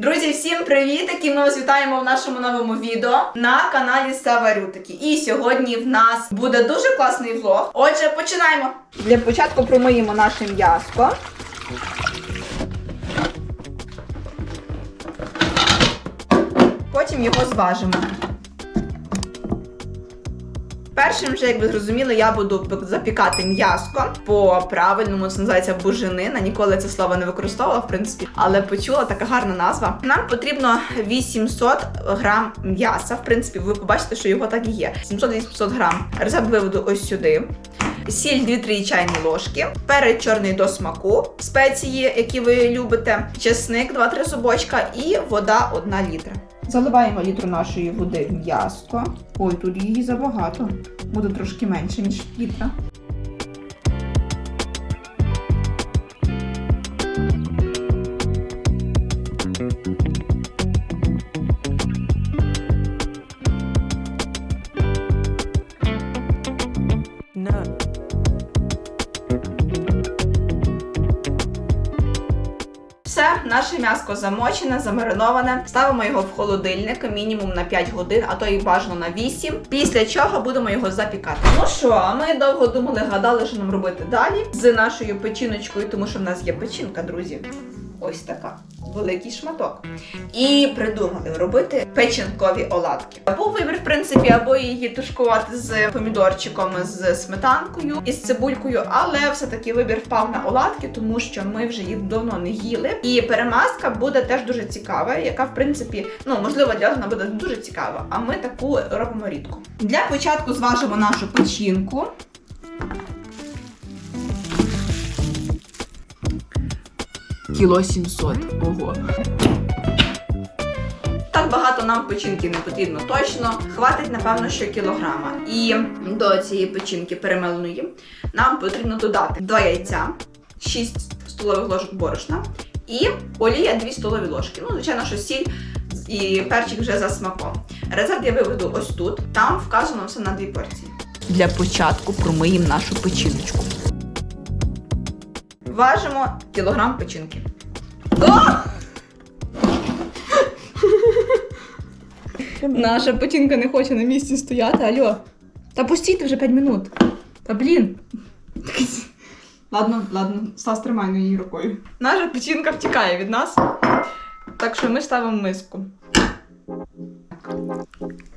Друзі, всім привіт! І ми вас вітаємо в нашому новому відео на каналі Саварютики. І сьогодні в нас буде дуже класний влог. Отже, починаємо. Для початку промиємо наше м'яско. Потім його зважимо. Першим вже, як ви зрозуміли, я буду запікати м'яско по правильному, це називається буженина. Ніколи це слово не використовувала, в принципі, але почула така гарна назва. Нам потрібно 800 грам м'яса. В принципі, ви побачите, що його так і є. 700-800 грам. Рецепт виведу ось сюди. Сіль 2-3 чайні ложки, перець чорний до смаку, спеції, які ви любите, чесник 2-3 зубочка і вода 1 літра. Заливаємо літру нашої води в м'яско. Ой, тут її забагато. Буде трошки менше, ніж літра. М'яско замочене, замариноване. Ставимо його в холодильник мінімум на 5 годин, а то і бажано на 8. Після чого будемо його запікати. Ну що, ми довго думали, гадали, що нам робити далі з нашою печіночкою, тому що в нас є печінка, друзі. Ось така. Великий шматок. І придумали робити печінкові оладки. Був вибір, в принципі, або її тушкувати з помідорчиком, з сметанкою і з цибулькою, але все-таки вибір впав на оладки, тому що ми вже їх давно не їли. І перемазка буде теж дуже цікава, яка, в принципі, ну можливо, для вона буде дуже цікава. А ми таку робимо рідко. Для початку зважимо нашу печінку. Кіло 700. Ого. Так багато нам печінки не потрібно точно. Хватить, напевно, що кілограма. І до цієї печінки перемеленої нам потрібно додати 2 яйця, 6 столових ложок борошна і олія 2 столові ложки. Ну, звичайно, що сіль і перчик вже за смаком. Рецепт я виведу ось тут. Там вказано все на дві порції. Для початку промиємо нашу печіночку. Важимо кілограм печінки. Наша печінка не хоче на місці стояти, альо. Та пустійте вже 5 минут. Та блін. Ладно, ладно, Стас тримай на її рукою. Наша печінка втікає від нас. Так що ми ставимо миску.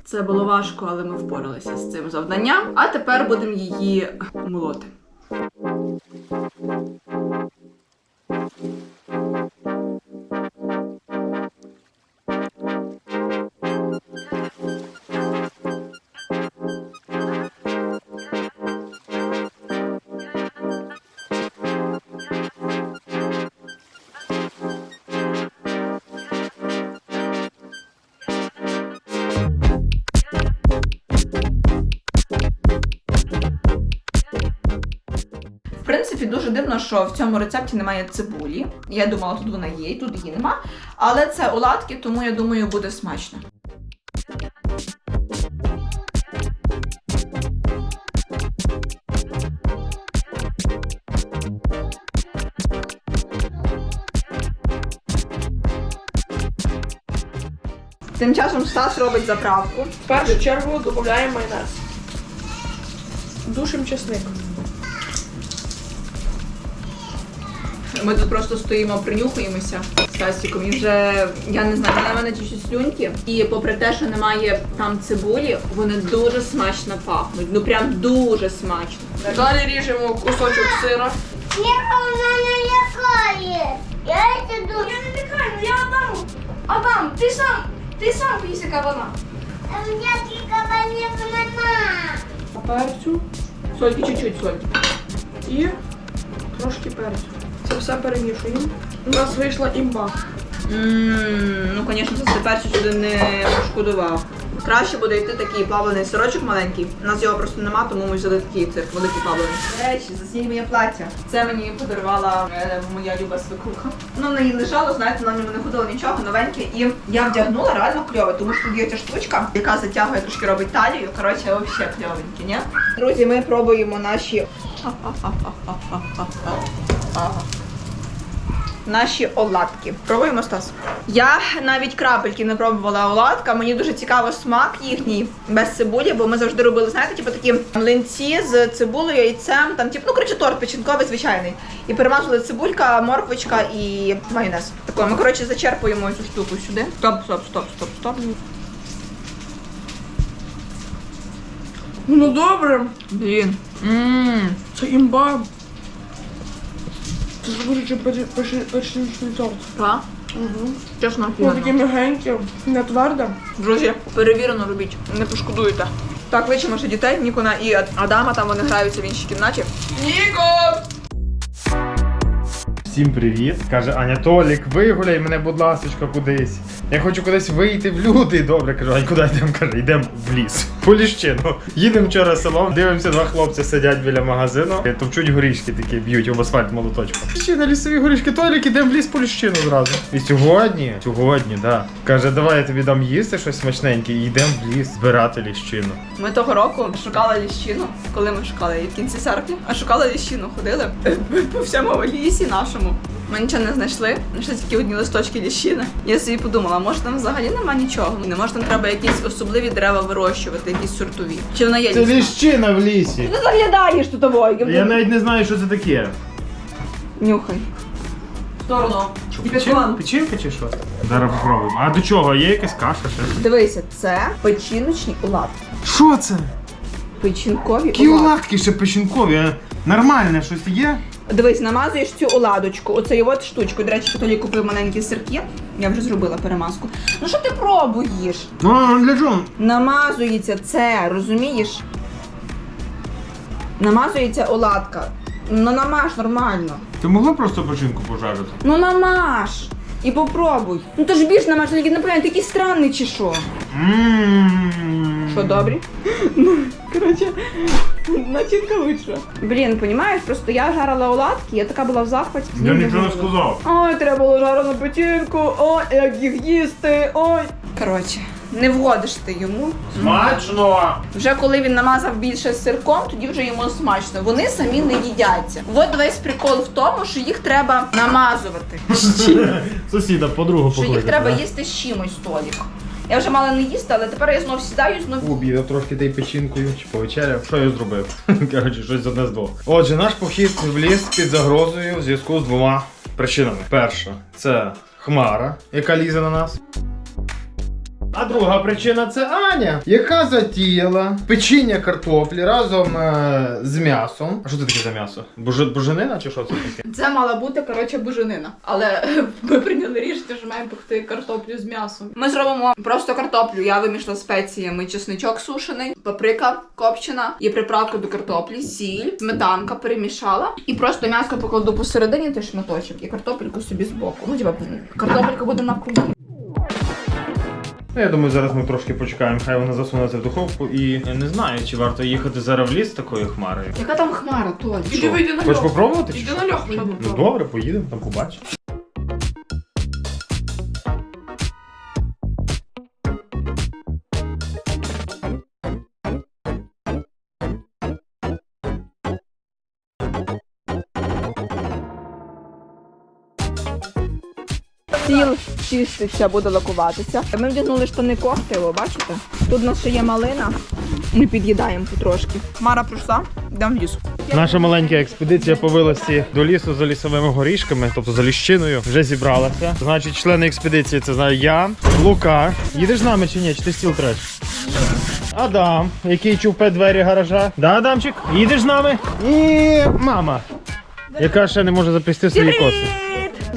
Це було важко, але ми впоралися з цим завданням. А тепер будемо її молоти. В що в цьому рецепті немає цибулі. Я думала, тут вона є, тут її нема. Але це оладки, тому я думаю, буде смачно. Тим часом Стас робить заправку. В першу чергу додаємо майонез. Душим чесник. Ми тут просто стоїмо, принюхуємося з Стасіком. І вже я не знаю, на мене чуть слюньки. І попри те, що немає там цибулі, вони дуже смачно пахнуть. Ну прям дуже смачно. Далі ріжемо кусочок сира. Я вона не лякає. Я йду. Я не лякаю, я Адам. Адам, ти сам, ти сам після кабана. А мене тільки не вона. Перцю Сольки чуть-чуть сольки. і трошки перцю. Це все перемішуємо. У нас вийшла імба. Ммм, ну звісно, це перший сюди не пошкодував. Краще буде йти такий плавлений сирочок маленький. У нас його просто нема, тому ми взяли такий це великий плавлений. До речі, засніть моє плаття. Це мені подарувала е, моя люба свекруха. Ну, на ній лежало, знаєте, на ньому не ходило нічого, новеньке. І я вдягнула реально кльово, тому що тут є ця штучка, яка затягує трошки робить талію. Коротше, взагалі кльовеньке, ні? Друзі, ми пробуємо наші. Наші оладки. Пробуємо Стас. Я навіть крапельки не пробувала оладка. Мені дуже цікаво смак їхній без цибулі, бо ми завжди робили, знаєте, типу такі млинці з цибулею, яйцем, там, типу, ну коротше, торт печінковий звичайний. І перемазали цибулька, морквочка і майонез. Тако, ми коротше зачерпуємо цю штуку сюди. Стоп, стоп, стоп, стоп, стоп. Ну добре. Блін. Ммм. Це імба. Це дуже печеничний торт. Так? Угу. Чесно, офігенно. таке м'ягеньке, не тверде. Друзі, перевірено робіть, не пошкодуєте. Так, кличемо ще дітей, Нікона і Адама, там вони граються в іншій кімнаті. Ніко! Всім привіт. Каже Анатолік, вигуляй мене, будь ласка, кудись. Я хочу кудись вийти в люди. Добре, кажу, а куди йдемо? Каже, йдемо в ліс. По ліщину. Їдемо вчора селом, дивимося, два хлопці сидять біля магазину, товчуть горішки такі, б'ють об асфальт молоточком. Ще на лісові горішки, Толік, ідемо в ліс по ліщину зразу. І сьогодні, сьогодні, да. Каже, давай я тобі дам їсти щось смачненьке і йдемо в ліс збирати ліщину. Ми того року шукали ліщину. Коли ми шукали в кінці серпня, а шукали ліщину, ходили по всьому лісі нашому. Ми нічого не знайшли, знайшли тільки одні листочки ліщини. Я собі подумала, може там взагалі нема нічого. Не може там треба якісь особливі дерева вирощувати, якісь сортові. Чи вона є Це лісна? ліщина в лісі. Ти заглядаєш тут того, Я навіть не знаю, що це таке. нюхай. В сторону. Що, І печін- Печінка чи що? Зараз попробуємо. А до чого? Є якась каша ще? Дивися, це печіночні оладки. Що це? Печінкові Які оладки. оладки ще печінкові? а? Нормальне щось є? Дивись, намазуєш цю оладочку, оцею от штучку. До речі, Толі купив маленькі сирки. Я вже зробила перемазку. Ну що ти пробуєш? Ну, а для чого? Намазується це, розумієш? Намазується оладка. Ну намаж нормально. Ти могла просто печінку пожарити? Ну намаж. І попробуй. Ну то ж більш намаж, тільки напевно, ти який странний чи що? Що, добрі? Ну, коротше, начинка лучше. Блін, понімаєш, просто я жарила оладки, я така була в захваті. Я нічого не сказав. Ой, треба було жарену печінку, ой, як їх їсти, ой. Коротше, не вгодиш ти йому. Смачно! Вже коли він намазав більше сирком, тоді вже йому смачно. Вони самі не їдяться. От весь прикол в тому, що їх треба намазувати. Сусіда, подругу Що їх треба їсти з чимось Толік. Я вже мала не їсти, але тепер я знов сідаю, знов Обідав трошки тією печінкою чи повечеряв. Що я зробив? Коротше, щось одне з двох. Отже, наш похід в ліс під загрозою в зв'язку з двома причинами. Перша це хмара, яка лізе на нас. А друга причина це Аня, яка затіяла печіння картоплі разом е, з м'ясом. А що це таке за м'ясо? Боже, боженина чи що це таке? Це мала бути коротше буженина. Але ми прийняли рішення, що маємо пекти картоплю з м'ясом. Ми зробимо просто картоплю. Я вимішала спеціями чесничок сушений, паприка копчена, є приправка до картоплі, сіль, сметанка перемішала. І просто м'ясо покладу посередині той шматочок і картопельку собі збоку. Ну, типа, картопелька буде на кругі. Ну, я думаю, зараз ми трошки почекаємо, хай вона засунеться в духовку і я не знаю, чи варто їхати зараз в ліс такою хмарою. Яка там хмара, Толь? Іди вийди на Хочеш льох. попробувати? чи Іди що? на льох Ну добре, поїдемо, там побачимо. Сіл чиститься, буде лакуватися. Ми вдягнули штани коктейлу, бачите? Тут у нас ще є малина. Ми під'їдаємо потрошки. Хмара прийшла, йдемо в ліс. Наша маленька експедиція по вилазці до лісу за лісовими горішками, тобто за ліщиною, вже зібралася. Значить, члени експедиції це знаю я, Лука. Їдеш з нами чи ні? Чи ти стіл треш? Адам, який чупе двері гаража. Да, Адамчик? Їдеш з нами? І мама, яка ще не може заплести свої коси.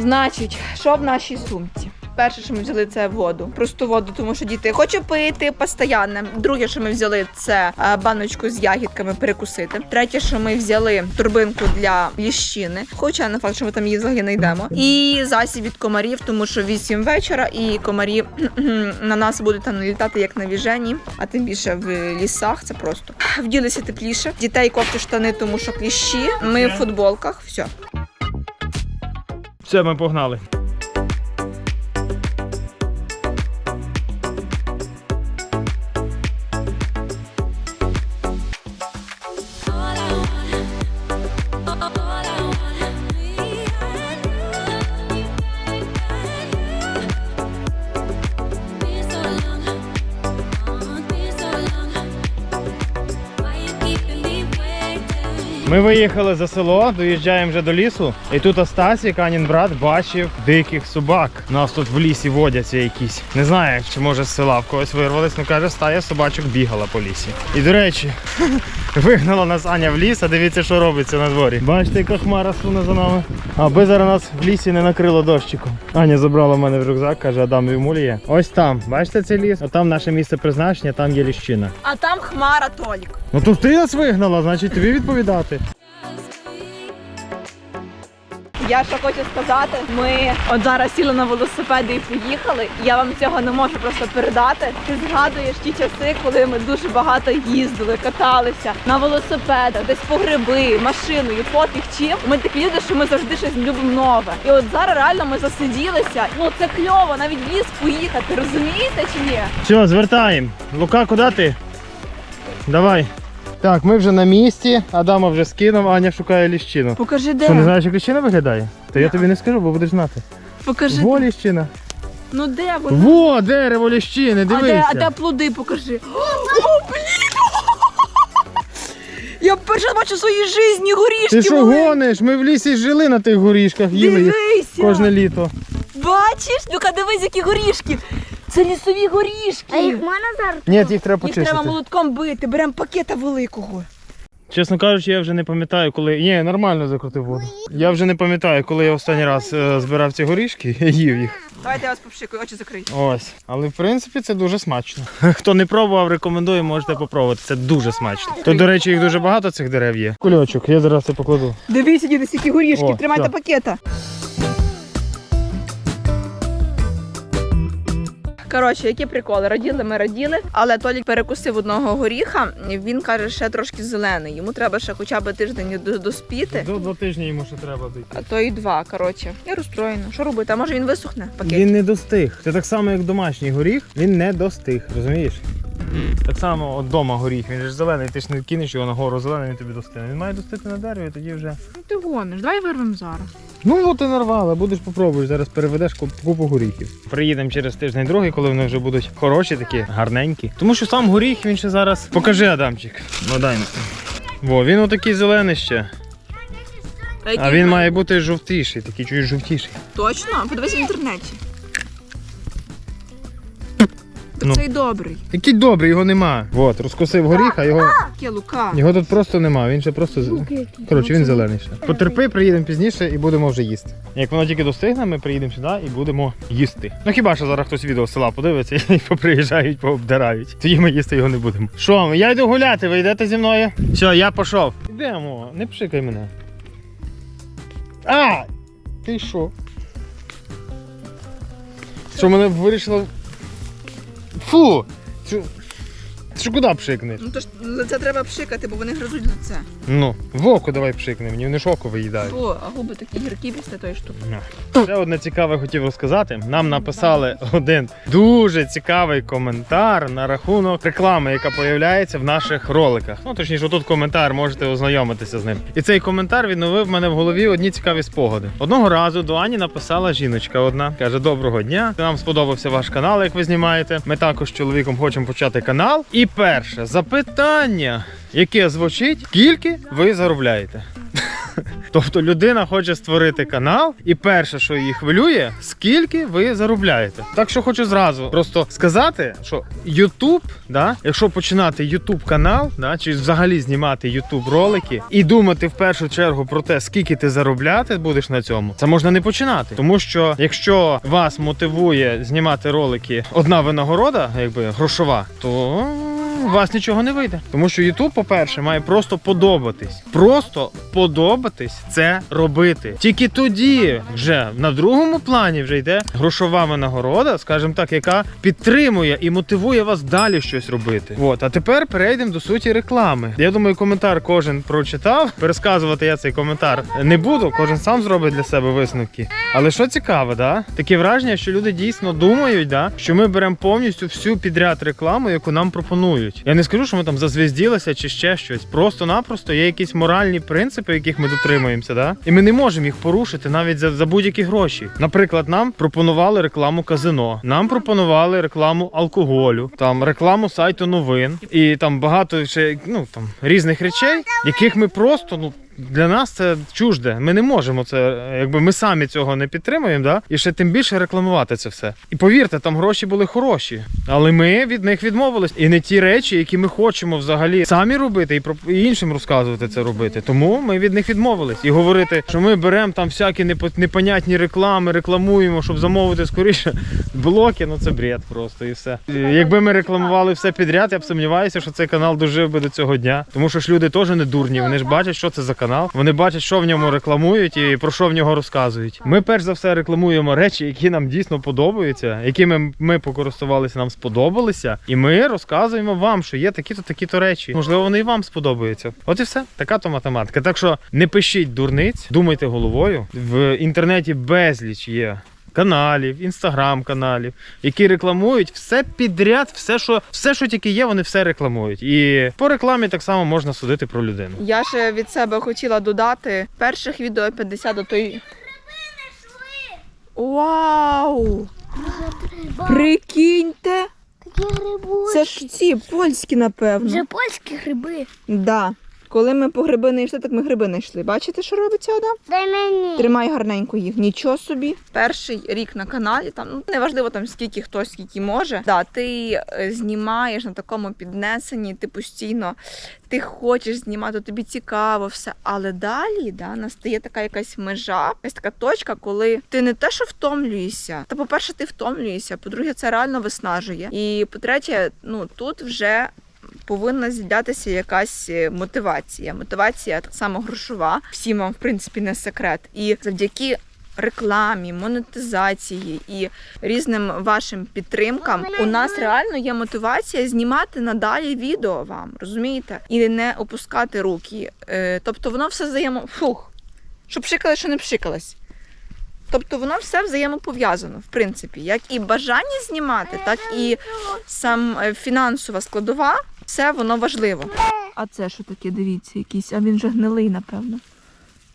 Значить, що в нашій сумці? Перше, що ми взяли, це воду. Просто воду, тому що діти хочуть пити постійно. Друге, що ми взяли, це е, баночку з ягідками перекусити. Третє, що ми взяли турбинку для ліщини. Хоча не факт, що ми там її взагалі не йдемо. І засіб від комарів, тому що 8 вечора, і комарі на нас будуть там налітати як на віжені, а тим більше в лісах. Це просто вділися тепліше. Дітей кофти штани, тому що кліщі. Ми в футболках. Все. Все, ми погнали. Ми виїхали за село, доїжджаємо вже до лісу. І тут Стасік, Анін брат, бачив диких собак. Нас тут в лісі водяться якісь. Не знаю, чи може з села в когось вирвались, але каже, стая собачок бігала по лісі. І до речі, вигнала нас Аня в ліс, а дивіться, що робиться на дворі. Бачите, яка хмара суне за нами. Аби зараз нас в лісі не накрило дощиком. Аня забрала в мене в рюкзак, каже, Адам і мулі є. Ось там, бачите цей ліс? А там наше місце призначення, там є ліщина. А там хмара Толік. Ну то ти нас вигнала, значить тобі відповідати. Я що хочу сказати, ми от зараз сіли на велосипеди і поїхали. Я вам цього не можу просто передати. Ти згадуєш ті часи, коли ми дуже багато їздили, каталися на велосипедах, десь по гриби, машиною, пофіг чим. Ми такі люди, що ми завжди щось любимо нове. І от зараз реально ми засиділися. Ну це кльово, навіть ліс поїхати. Розумієте чи ні? Все, звертаємо. Лука, куди ти? Давай. Так, ми вже на місці. Адама вже скинув, Аня шукає ліщину. Покажи де. Що, не знаєш, як ліщина виглядає? То я тобі не скажу, бо будеш знати. Покажи. Во ліщина. Ну де вона? Во, дерево ліщини, А де, а де плоди покажи? О, блін! Я вперше бачу в своїй житті горішки. Ти що великі. гониш? Ми в лісі жили на тих горішках, їли їх Дивися! кожне літо. Бачиш? Люка, дивись, які горішки. Це лісові горішки. А їх можна зараз? Ні, їх треба Їх треба молотком бити, беремо пакета великого. Чесно кажучи, я вже не пам'ятаю, коли. Ні, нормально закрутив воду. Я вже не пам'ятаю, коли я останній раз е, збирав ці горішки і їв їх. Давайте я вас попшикаю, очі закрию. Ось. Але в принципі це дуже смачно. Хто не пробував, рекомендую, можете попробувати. Це дуже смачно. Тут, до речі, їх дуже багато цих дерев є. Кульочок, я зараз це покладу. Дивіться, діти, які горішки, О, тримайте все. пакета. Коротше, які приколи. Раділи ми раділи, але Толік перекусив одного горіха. Він каже, ще трошки зелений. Йому треба ще хоча б тиждень до- доспіти. До два тижні йому ще треба дійти. А то і два. Коротше, я розстроєна. Що робити? А може він висохне? Пакет. Він не достиг. Це так само, як домашній горіх, він не достиг, розумієш? Так само от дома горіх, він же ж зелений, ти ж не кинеш його на гору зелений, він тобі достигне. Він має достигти на дереві, тоді вже. Ну ти гониш, давай вирвемо зараз. Ну от і нарвала, будеш попробуєш, зараз переведеш купу горіхів. Приїдемо через тиждень другий, коли вони вже будуть хороші, такі гарненькі. Тому що сам горіх він ще зараз. Покажи, Адамчик. Ну дай. Во, він отакий зелений ще. А він має бути жовтіший, такий чуєш жовтіший. Точно? Подивись в інтернеті. Ну. Цей добрий. Який добрий, його нема. От, розкусив горіх, а його. Лука. Його тут просто нема, він ще просто. з- Коротше, він зелений ще. Потерпи, приїдемо пізніше і будемо вже їсти. Як воно тільки достигне, ми приїдемо сюди і будемо їсти. Ну хіба що зараз хтось відео з села подивиться і поприїжджають, пообдирають. Тоді ми їсти його не будемо. Що, я йду гуляти, ви йдете зі мною? Все, я пішов. Йдемо, не пшикай мене. А! Ти що? Що мене вирішило. Фу! Що куди пшикнеш? Ну то ж лице треба пшикати, бо вони гризуть лице. Ну, в око давай пшикни, мені вони ж око виїдають. О, а губи такі гіркі після тої штуки. Ще одне цікаве хотів розказати. Нам написали один дуже цікавий коментар на рахунок реклами, яка появляється в наших роликах. Ну точніше, тут коментар, можете ознайомитися з ним. І цей коментар відновив в мене в голові одні цікаві спогади. Одного разу до Ані написала жіночка одна. каже: Доброго дня! Нам сподобався ваш канал, як ви знімаєте. Ми також з чоловіком хочемо почати канал. І перше запитання, яке звучить: скільки ви заробляєте? Тобто людина хоче створити канал, і перше, що її хвилює, скільки ви заробляєте. Так що хочу зразу просто сказати, що YouTube, да, якщо починати YouTube канал, да, чи взагалі знімати YouTube ролики і думати в першу чергу про те, скільки ти заробляти будеш на цьому, це можна не починати. Тому що якщо вас мотивує знімати ролики одна винагорода, якби грошова, то у вас нічого не вийде. Тому що YouTube, по-перше, має просто подобатись. Просто подобатись це робити. Тільки тоді вже на другому плані вже йде грошова винагорода, скажімо так, яка підтримує і мотивує вас далі щось робити. От, а тепер перейдемо до суті реклами. Я думаю, коментар кожен прочитав. Пересказувати я цей коментар не буду, кожен сам зробить для себе висновки. Але що цікаво, да? таке враження, що люди дійсно думають, да, що ми беремо повністю всю підряд рекламу, яку нам пропонують. Я не скажу, що ми там зазвізділися чи ще щось. Просто-напросто є якісь моральні принципи, яких ми дотримуємося, да? і ми не можемо їх порушити навіть за, за будь-які гроші. Наприклад, нам пропонували рекламу казино, нам пропонували рекламу алкоголю, там рекламу сайту новин і там багато ще ну там різних речей, яких ми просто ну для нас це чужде. Ми не можемо це, якби ми самі цього не підтримуємо, да? і ще тим більше рекламувати це все. І повірте, там гроші були хороші, але ми від них відмовились. І не ті речі, які ми хочемо взагалі самі робити і про і іншим розказувати це робити. Тому ми від них відмовились і говорити, що ми беремо там всякі непо- непонятні реклами, рекламуємо, щоб замовити скоріше блоки. Ну це бред просто і все. Якби ми рекламували все підряд, я б сумніваюся, що цей канал дожив би до цього дня. Тому що ж люди теж не дурні. Вони ж бачать, що це за канал. Вони бачать, що в ньому рекламують і про що в нього розказують. Ми перш за все рекламуємо речі, які нам дійсно подобаються, якими ми покористувалися, нам сподобалися. І ми розказуємо вам, що є такі-то такі-то речі. Можливо, вони і вам сподобаються. От і все. Така то математика. Так що не пишіть дурниць, думайте головою. В інтернеті безліч є каналів, інстаграм-каналів, які рекламують все підряд, все, що все, що тільки є, вони все рекламують. І по рекламі так само можна судити про людину. Я ще від себе хотіла додати перших відео 50 до той. Вау! Прикиньте! Такі грибочки. Це ж ці польські, напевно. Вже польські гриби. Да. Коли ми по гриби не йшли, так ми гриби не йшли. Бачите, що робиться Адам? Дай мені. Тримай гарненько їх. Нічого собі. Перший рік на каналі, там ну неважливо там скільки хто скільки може. Да, ти е, знімаєш на такому піднесенні, ти постійно ти хочеш знімати, тобі цікаво все. Але далі да, настає така якась межа, якась така точка, коли ти не те, що втомлюєшся. Та по-перше, ти втомлюєшся. По-друге, це реально виснажує. І по-третє, ну тут вже повинна з'являтися якась е, мотивація. Мотивація так само грошова. Всім вам, в принципі, не секрет. І завдяки рекламі, монетизації і різним вашим підтримкам у нас реально є мотивація знімати надалі відео вам, розумієте? І не опускати руки. Е, Тобто воно все взаємо. Фух, що пшикали, що не пшикалось. Тобто воно все взаємопов'язано, в принципі, як і бажання знімати, так і сам е, фінансова складова, все воно важливо. А це що таке, дивіться, якийсь, а він же гнилий, напевно.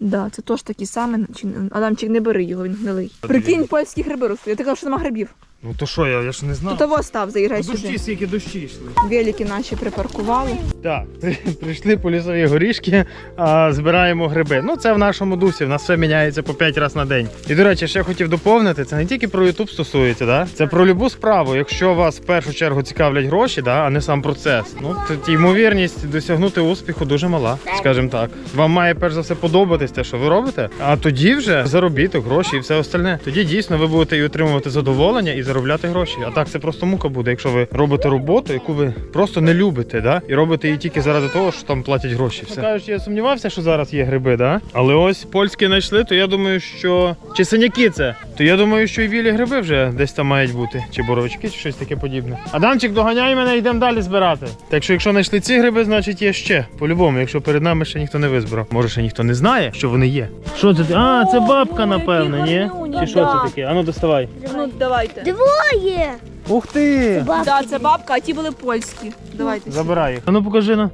Да, це теж такий самий. Адамчик, не бери його, він гнилий. Прикинь, польські гриби ростуть. Я ти казав, що нема грибів. Ну то що, я, я ж не знав. Тут того став, сюди. Дощі, скільки дощі йшли. Велики наші припаркували. Так, прийшли по лісові горішки, а, збираємо гриби. Ну, це в нашому дусі, в нас все міняється по 5 разів на день. І до речі, ще хотів доповнити, це не тільки про YouTube стосується, да? це про любу справу. Якщо вас в першу чергу цікавлять гроші, да, а не сам процес, ну то ймовірність досягнути успіху дуже мала, скажімо так. Вам має перш за все подобатись те, що ви робите, а тоді вже заробіток, гроші і все остальне. Тоді дійсно ви будете і отримувати задоволення і заробляти гроші. А так це просто мука буде, якщо ви робите роботу, яку ви просто не любите, да? і робите її тільки заради того, що там платять гроші. Все. Кажучи, я сумнівався, що зараз є гриби, да? але ось польські знайшли, то я думаю, що чи синяки це, то я думаю, що і білі гриби вже десь там мають бути, чи боровички, чи щось таке подібне. Адамчик, доганяй мене, йдемо далі збирати. Так що, якщо знайшли ці гриби, значить є ще. По-любому, якщо перед нами ще ніхто не визбирав. Може, ще ніхто не знає, що вони є. Що це? А, це бабка, напевно, ні? Чи що це таке? Ану, доставай. Ну, давайте. Двоє. Ух ти! Так, це бабка, а ті були польські. Давайте. Забирай їх. А ну покажи на.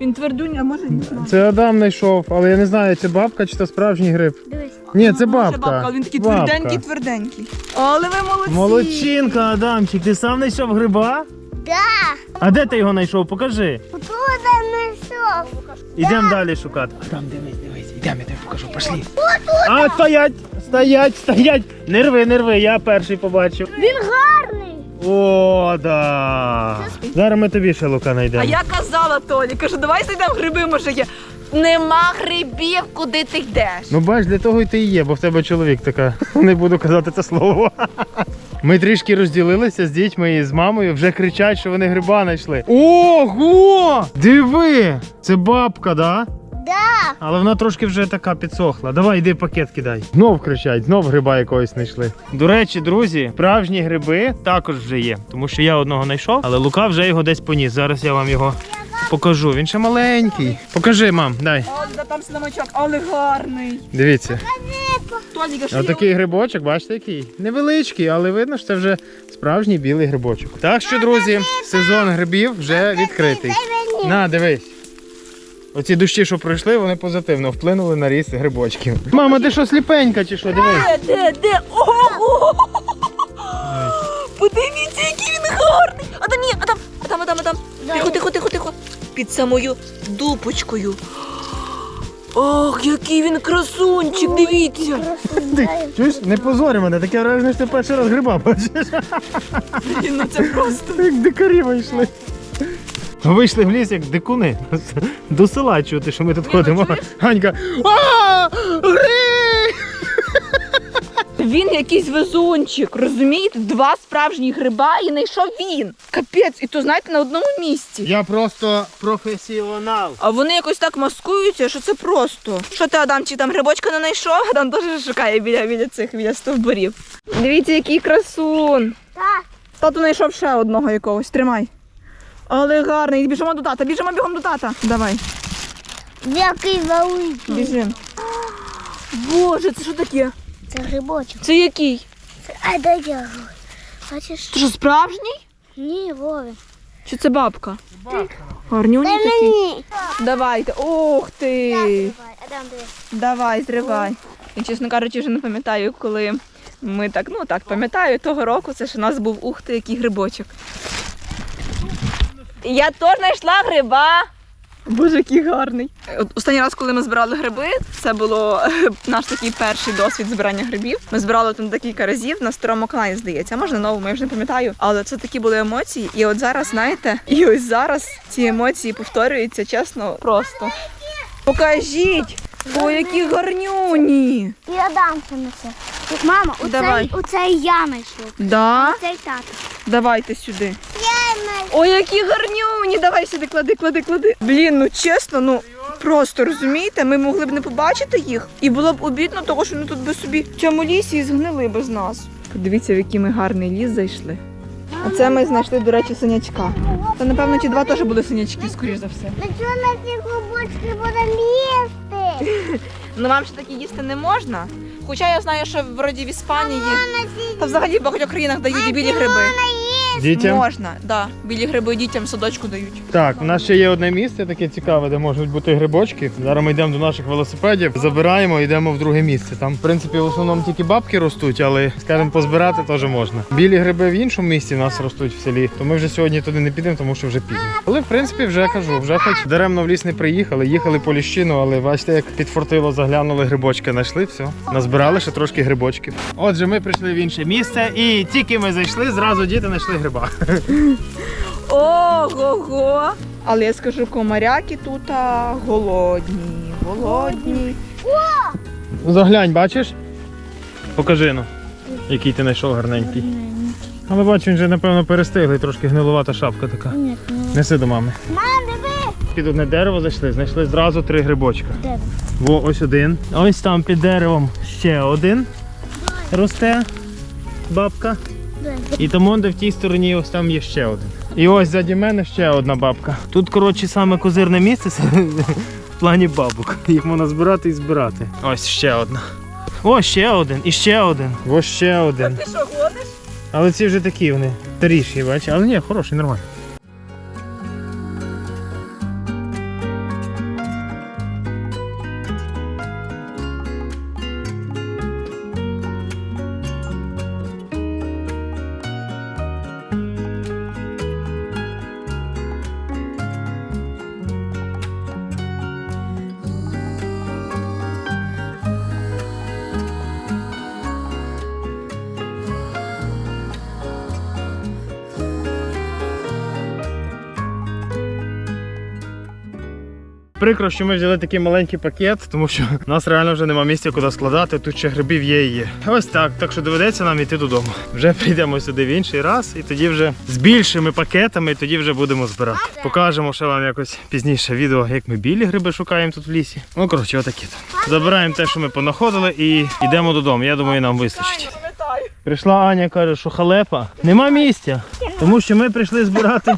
Він твердунь, а може не знаю. Це Адам знайшов, але я не знаю, це бабка чи це справжній гриб. Дивись. Ні, це бабка. бабка, він такий Бабка. тверденький, тверденький. Але ви молодці. Молодчинка, Адамчик, ти сам знайшов гриба? Да. А де ти його знайшов? Покажи. Тут знайшов. Ідемо далі шукати. Адам, дивись, дивись, ідемо, я тобі покажу, пошли. А, стоять! Стоять, стоять! Не рви, не рви, я перший побачив. Він гарний. О, да. Зараз ми тобі ще лука знайдемо. А я казала Толі, кажу, давай знайдемо гриби, може є. Нема грибів, куди ти йдеш. Ну бач, для того й ти є, бо в тебе чоловік така. Не буду казати це слово. Ми трішки розділилися з дітьми і з мамою, вже кричать, що вони гриба знайшли. Ого! Диви! Це бабка, да? Да. Але вона трошки вже така підсохла. Давай, йди пакет кидай. Знов кричать, знов гриба якогось знайшли. До речі, друзі, справжні гриби також вже є, тому що я одного знайшов, але Лука вже його десь поніс. Зараз я вам його покажу. Він ще маленький. Покажи, мам, дай. О, там слимачок, але гарний. Дивіться. Отакий грибочок, бачите, який? Невеличкий, але видно, що це вже справжній білий грибочок. Так що, друзі, сезон грибів вже відкритий. На, дивись. Оці дощі, що пройшли, вони позитивно вплинули на ріст грибочків. Мама, ти що сліпенька чи що? Дивись. Де, де, де? Ого! Подивіться, який він гарний! Адам, ні, Адам, Адам, Адам, Адам. Тихо, тихо, тихо, тихо. Під самою дупочкою. Ох, який він красунчик, дивіться. Ти, чуєш, не позорі мене, таке враження, що ти перший раз гриба бачиш. Ну це просто. Як дикарі вийшли. Вийшли в ліс, як дикуни. До села чути, що ми тут ходимо. Ганька. Він якийсь везунчик, розумієте? Два справжні гриба і знайшов він. Капець, і то знаєте, на одному місці. Я просто професіонал. А вони якось так маскуються, що це просто. Що ти, Адамчик, там грибочка не знайшов? Адам теж шукає біля, біля цих біля стовбурів. Дивіться, який красун. Так. Тато знайшов ще одного якогось. Тримай. Але гарний. Біжимо до тата, біжимо бігом до тата. Давай, Який великий. біжимо. Боже, це що таке? Це грибочок. Це який? Це, а дай я. Бачиш? Це що справжній? Ні, Вові. Чи це бабка? Гарнюні такі. мені. Давайте. Ух ти! Адам. Давай, зривай. Я, чесно кажучи, вже не пам'ятаю, коли ми так, ну так, пам'ятаю того року, це ж у нас був ух ти, який грибочок. Я теж знайшла гриба. Боже, який гарний. От Останній раз, коли ми збирали гриби, це було наш такий перший досвід збирання грибів. Ми збирали там декілька разів на старому каналі, здається. А може на новому, я вже не пам'ятаю. Але це такі були емоції. І от зараз, знаєте, і ось зараз ці емоції повторюються, чесно, просто. Покажіть! О, які гарнюні! І Адам це несе. Мама, Давай. оцей, оцей я знайшов. Да? Оцей тато. Давайте сюди. Ой, які гарнюні! Давай сюди, клади, клади, клади. Блін, ну чесно, ну просто розумієте, ми могли б не побачити їх, і було б обідно, того, що вони тут би собі в цьому лісі і згнили без нас. Подивіться, в який ми гарний ліс зайшли. А це ми знайшли, до речі, синячка. Та напевно ті два теж були синячки, скоріш за все. Ну що на ці губочки буде лізти? Ну вам ж такі їсти не можна. Хоча я знаю, що вроді в Іспанії та взагалі в багатьох країнах дають і білі гриби. Дітям. Можна, да. Білі гриби дітям в садочку дають. Так, у нас ще є одне місце таке цікаве, де можуть бути грибочки. Зараз ми йдемо до наших велосипедів, забираємо йдемо в друге місце. Там, в принципі, в основному тільки бабки ростуть, але, скажімо, позбирати теж можна. Білі гриби в іншому місці в нас ростуть в селі, то ми вже сьогодні туди не підемо, тому що вже пізно. Але в принципі вже кажу, вже хоч даремно в ліс не приїхали, їхали по ліщину, але бачите, як підфортило, заглянули грибочки, знайшли, все. Назбирали ще трошки грибочків. Отже, ми прийшли в інше місце, і тільки ми зайшли, зразу діти знайшли гриба. Ого-го! Але я скажу, комаряки тут а, голодні, голодні. Заглянь, бачиш? Покажи ну, який ти знайшов гарненький. Але бачу, він вже, напевно, перестиглий, трошки гнилувата шапка така. Ні, ну. Неси до мами. Мам, диви. Під одне дерево зайшли, знайшли зразу три грибочка. Де? Во, ось один. Ось там під деревом ще один росте бабка. І тому де в тій стороні ось там є ще один. І ось ззаді мене ще одна бабка. Тут, коротше, саме козирне місце в плані бабок. Їх можна збирати і збирати. Ось ще одна. О, ще один, і ще один. Ось ще один. А Ти що, гониш? Але ці вже такі вони старіші, бачиш? Але ні, хороший, нормально. Прикро, що ми взяли такий маленький пакет, тому що у нас реально вже нема місця, куди складати. Тут ще грибів є і є. Ось так. Так що доведеться нам йти додому. Вже прийдемо сюди в інший раз, і тоді вже з більшими пакетами, і тоді вже будемо збирати. Покажемо ще вам якось пізніше відео, як ми білі гриби шукаємо тут в лісі. Ну коротше, отакі то. Забираємо те, що ми понаходили, і йдемо додому. Я думаю, нам вистачить. Прийшла Аня, каже, що халепа. Нема місця. Тому що ми прийшли збирати.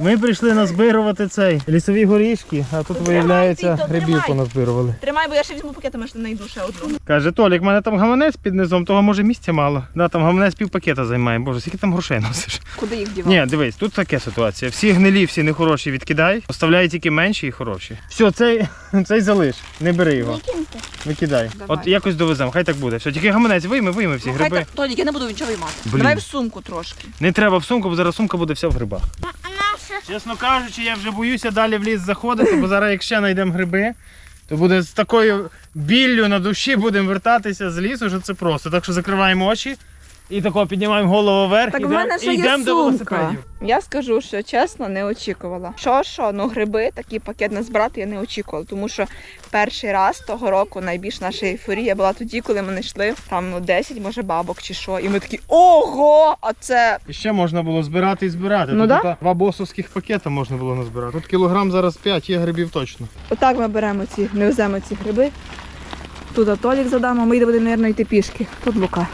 Ми прийшли назбирувати цей лісові горішки, а тут виявляється Тримай, грибів тримай. поназбирували. Тримай, бо я ще візьму пакетами, що знайду ще одну. Каже, Толік, в мене там гаманець під низом, того може місця мало. Да, там гаманець пів пакета займає. Боже, скільки там грошей носиш? Куди їх дівати? Ні, дивись, тут така ситуація. Всі гнилі, всі нехороші відкидай, оставляй тільки менші і хороші. Все, цей, цей залиш, не бери його. Викиньте. Викидай. Давай. От якось довеземо, хай так буде. Все, тільки гаманець вийми, вийми всі Ну, хай так, Толік, я не буду нічого виймати. Блін. Давай в сумку трошки. Не треба в сумку, бо зараз сумка буде вся в грибах. Чесно кажучи, я вже боюся далі в ліс заходити, бо зараз, як ще знайдемо гриби, то буде з такою біллю на душі будемо вертатися з лісу, що це просто. Так що закриваємо очі і тако піднімаємо голову вверх Так в мене ще і є йдемо до сумка. велосипедів. Я скажу, що чесно, не очікувала. Що, що, ну гриби, такий пакет назбирати я не очікувала, тому що перший раз того року найбільш наша ейфорія була тоді, коли ми знайшли там ну, 10, може, бабок чи що. І ми такі ого! А це І ще можна було збирати і збирати. Ну Тут да? два босовських пакета можна було назбирати. Тут кілограм зараз 5 є грибів точно. отак ми беремо ці, не веземо ці гриби. Тут Атолік задамо, ми будемо, мабуть, йти пішки. Тут Лука.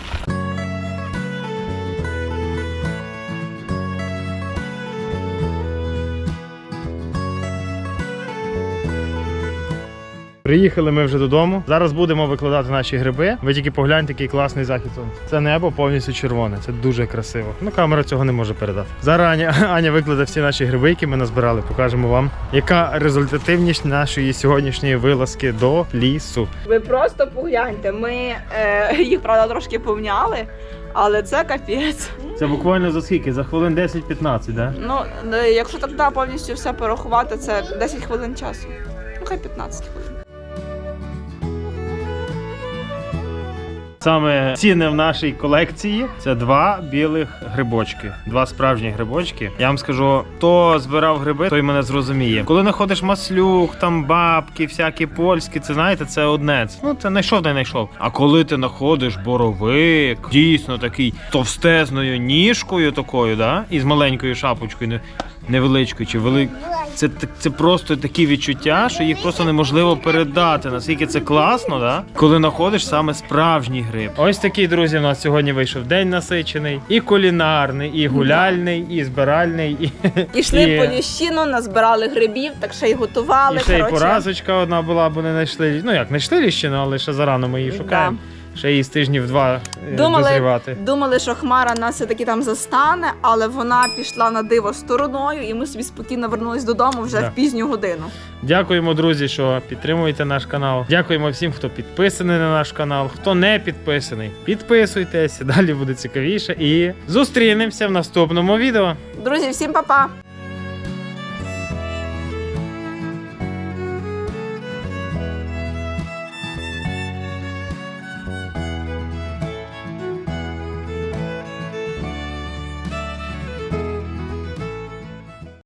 Приїхали ми вже додому. Зараз будемо викладати наші гриби. Ви тільки погляньте, який класний захід сонця. Це небо повністю червоне. Це дуже красиво. Ну, камера цього не може передати. Зараз Аня, Аня викладе всі наші гриби, які ми назбирали. Покажемо вам, яка результативність нашої сьогоднішньої вилазки до лісу. Ви просто погляньте, ми е, їх правда трошки помняли, але це капець. Це буквально за скільки? За хвилин 10-15, да? Ну, е, якщо так повністю все порахувати, це 10 хвилин часу. Ну, хай 15 хвилин. Саме цінне в нашій колекції це два білих грибочки, два справжні грибочки. Я вам скажу, хто збирав гриби, той мене зрозуміє. Коли знаходиш маслюк, там бабки, всякі польські, це знаєте, це одне. Ну це знайшов, не знайшов. А коли ти знаходиш боровик, дійсно такий товстезною ніжкою такою, да, і з маленькою шапочкою, не- невеличкою чи великою. Це, це просто такі відчуття, що їх просто неможливо передати. Наскільки це класно, да? коли знаходиш саме справжній гриб. Ось такий, друзі, у нас сьогодні вийшов день насичений, і кулінарний, і гуляльний, і збиральний, і, Ішли І- по ліщину, назбирали грибів, так ще й готували. і ще й поразочка одна була, бо не знайшли. Ну як, знайшли ліщину, але ще зарано ми її шукаємо. Ще її з тижнів два е, Думали, дозрівати. думали, що Хмара нас все-таки там застане, але вона пішла на диво стороною, і ми собі спокійно вернулись додому вже Да. в пізню годину. Дякуємо, друзі, що підтримуєте наш канал. Дякуємо всім, хто підписаний на наш канал. Хто не підписаний, підписуйтесь, далі буде цікавіше. І зустрінемося в наступному відео. Друзі, всім па-па!